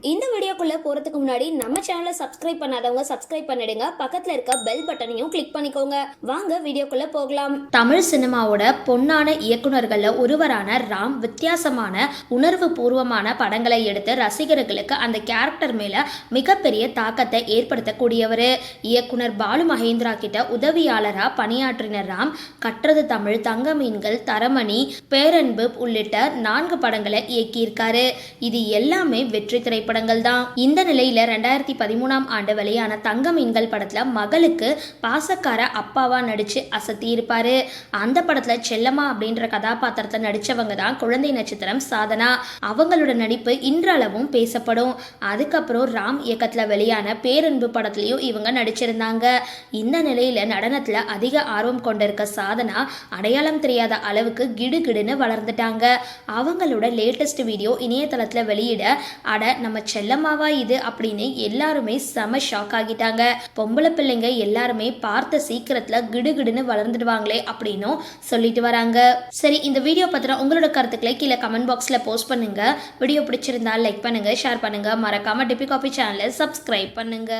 இந்த வீடியோக்குள்ளே போறதுக்கு முன்னாடி நம்ம சேனலை சப்ஸ்கிரைப் பண்ணாதவங்க சப்ஸ்கிரைப் பண்ணிடுங்க. பக்கத்தில் இருக்க பெல் பட்டனையும் கிளிக் பண்ணிக்கோங்க. வாங்க வீடியோக்குள்ளே போகலாம். தமிழ் சினிமாவோட பொன்னான இயக்குநர்களில் ஒருவரான ராம் வித்தியாசமான உணர்வு பூர்வமான படங்களை எடுத்து ரசிகர்களுக்கு அந்த கேரக்டர் மேலே மிகப்பெரிய தாக்கத்தை ஏற்படுத்தக்கூடியவர். இயக்குனர் பாலு மகேந்திரா கிட்ட உதவியாளராக பணியாற்றின ராம் கற்றது தமிழ் தங்க மீன்கள் தரமணி பேரன்பு உள்ளிட்ட நான்கு படங்களை இயக்கியிருக்காரு. இது எல்லாமே வெற்றி திரைப்படங்கள் தான் இந்த நிலையில் ரெண்டாயிரத்தி பதிமூணாம் ஆண்டு வெளியான தங்க மீன்கள் படத்தில் மகளுக்கு பாசக்கார அப்பாவா நடித்து அசத்தி இருப்பார் அந்த படத்தில் செல்லம்மா அப்படின்ற கதாபாத்திரத்தை நடித்தவங்க தான் குழந்தை நட்சத்திரம் சாதனா. அவங்களோட நடிப்பு இன்றளவும் பேசப்படும். அதுக்கப்புறம் ராம் இயக்கத்தில் வெளியான பேரன்பு படத்துலையும் இவங்க நடிச்சிருந்தாங்க. இந்த நிலையில் நடனத்தில் அதிக ஆர்வம் கொண்டிருக்க சாதனா அடையாளம் தெரியாத அளவுக்கு கிடுகிடுன்னு வளர்ந்துட்டாங்க. அவங்களோட லேட்டஸ்ட் வீடியோ இணையதளத்தில் வெளியிட அட நம்ம செல்லம்மா சினிமாவா இது அப்படின்னு எல்லாருமே செம ஷாக் ஆகிட்டாங்க. பொம்பளை பிள்ளைங்க எல்லாருமே பார்த்த சீக்கிரத்துல கிடுகிடுன்னு வளர்ந்துடுவாங்களே அப்படின்னும் சொல்லிட்டு வராங்க. சரி இந்த வீடியோ பத்திரம் உங்களோட கருத்துக்களை கீழே கமெண்ட் பாக்ஸ்ல போஸ்ட் பண்ணுங்க. வீடியோ பிடிச்சிருந்தா லைக் பண்ணுங்க ஷேர் பண்ணுங்க. மறக்காம டிபி காபி சேனலை சப்ஸ்கிரைப் பண்ணுங்க.